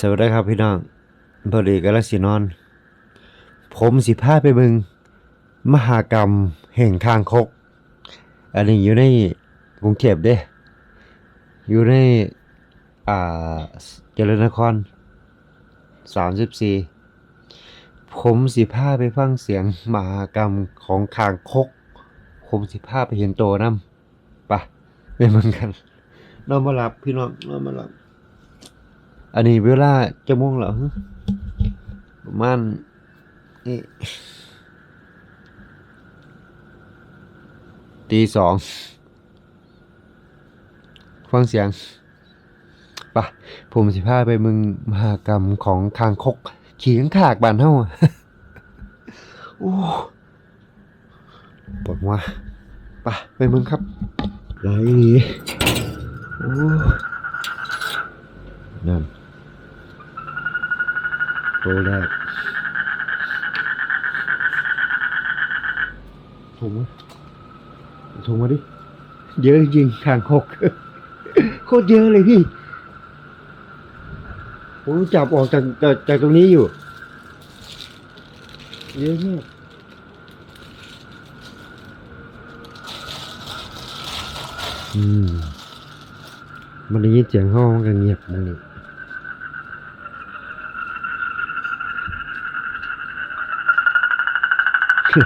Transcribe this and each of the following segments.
สวัสดีครับพี่น้องพอดีกำลังสินอน ผมสิพาไปเบิงมหากรรมแห่งคางคก อันนี้อยู่ในกรุงเทพเด้ อยู่ใน อ่า เจริญนคร34ผมสิพาไปฟังเสียงมหากรรมของคางคก ผมสิพาไปเห็นโตนำปะไปมืองกันนอนมาหลับพี่น้องนอนมาหลับ อันนี้เวลาจะม่วงแล้วประมาณนี่ตีสองฟังเสียงปะผมสิพาไปมึงมหากรรมของคางคก ขี่ข้างขากบานเท่าโอ้ปวดหัวปะไปมึงครับไหลดีโอ้นั่น ตัวแรกถุงมาถุงมาดิเยอะจริงๆข้างคกโคตรเยอะเลยพี่ผมจับออกจากจากจากตรงนี้อยู่เยอะมากอืม มันได้ยินเสียงห้องมันก็เงียบมันนี่ โอ้โหนี่ไง เอ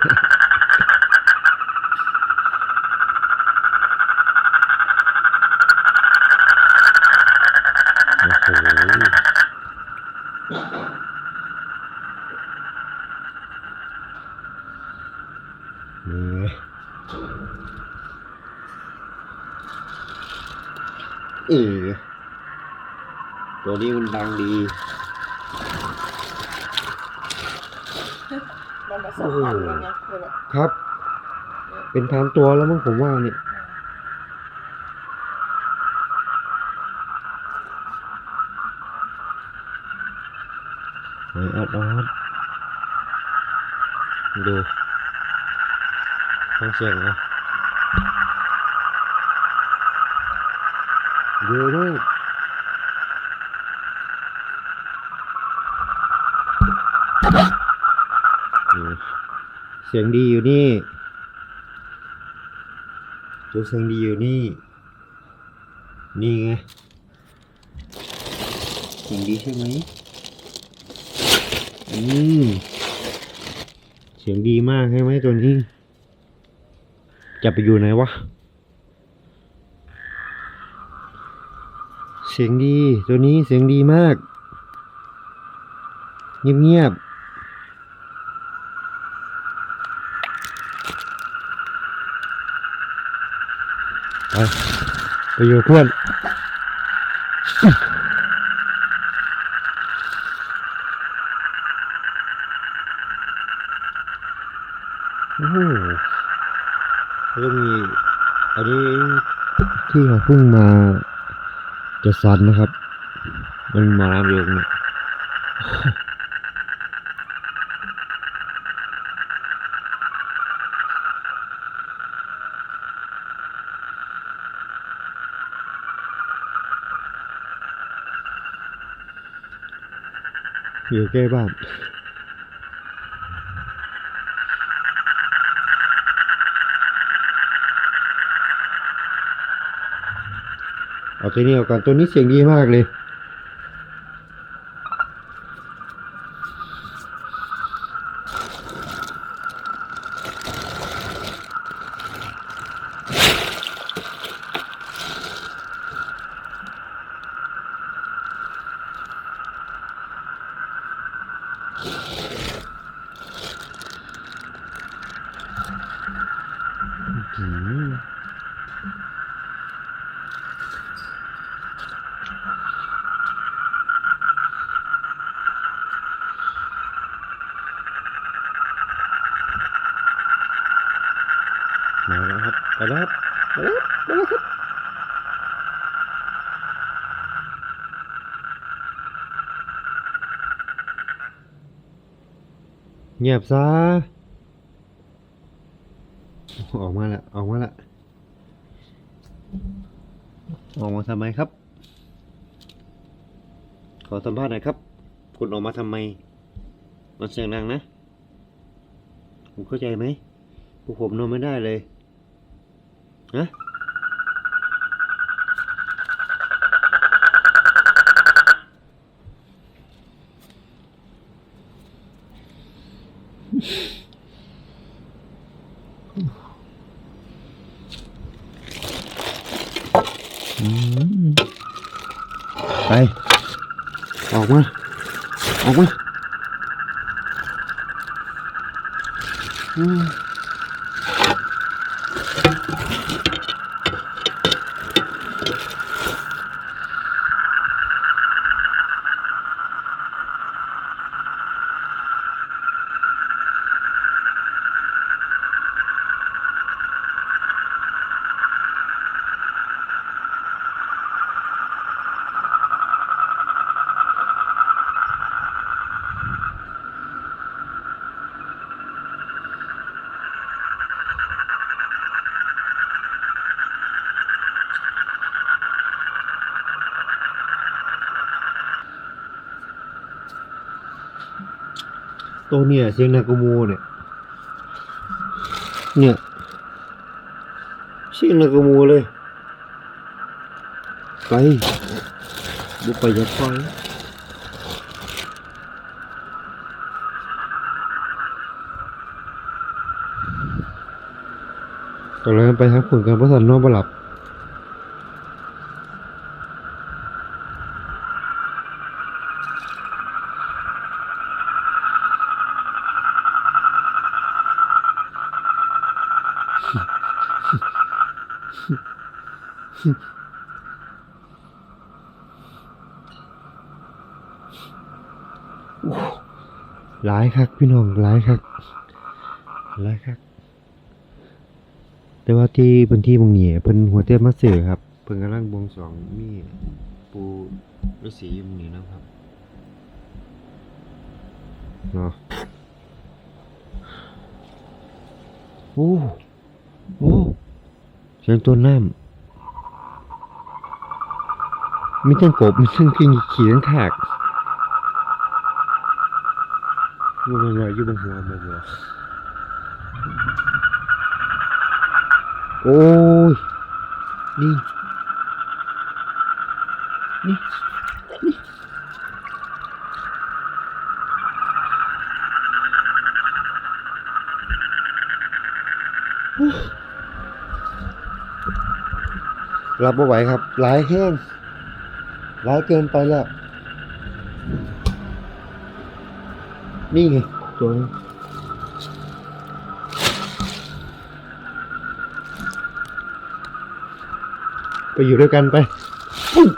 อตัวนี้มันดังดี มันผสมพันธุ์กันไงคือแบบครับ เป็นพันตัวแล้วมั้งผมว่าเนี่ยไอออดออดดูฟังเสียงนะเยอะมากนี่ เสียงดีอยู่นี่ตัวเสียงดีอยู่นี่ นี่ไง เสียงดีใช่ไหมอืมเสียงดีมากใช่ไหมตัวนี้ จะไปอยู่ไหนวะ เสียงดีตัวนี้เสียงดีมาก เงียบๆ ไปไปอยู่เพื่อนอ้โหแล้วก็มีอันนี้ที่เขาเพิ่งมาจะซันนะครับ มันมาน้ำเยอะเนี่ย อยู่ใกล้บ้านเอาตัวนี้ออกก่อนตัวนี้เสียงดีมากเลย อืม มาแล้วครับไปแล้วครับไปแล้วครับไปแล้วครับ เงียบซะ ออกมาล้วออกมาล้วออกมาทำไมครับ ขอสัมภาษณ์หน่อยครับ คุณออกมาทำไม มันเสียงดังนะ ผมเข้าใจไหมพวกผมนอนไม่ได้เลย ฮะ ไป ออกมา ออกมา ตรงเนี่ยเสียงนากามูเนี่ยเนี่ยเสียงนากามูเลยไปบุกไปยัดไฟตอนแรกไปทางฝุ่นกันเพราะสันนอนบ่หลับ หลายคักพี่น้องหลายคักหลายคักแต่ว่าที่พื้นที่บางนี้เพิ่นหัวเตี้ยมาสื่อครับ เพิ่นกำลังบวงสรวงมีปูฤาษีอยู่บางนี้นะครับเนาะโอ้โอ้เสียงตัวน้ำ มีทั้งกบมีทั้งขี้ขี่ทั้งขากมันลอยอยู่บนหัวมันเลยโอ้ย นี่ นี่ นี่รับไม่ไหวครับ หลายแห้ง ร้ายเกินไปแล้ว นี่ไงตัวนี้ไปอยู่ด้วยกันไปปุ๊บ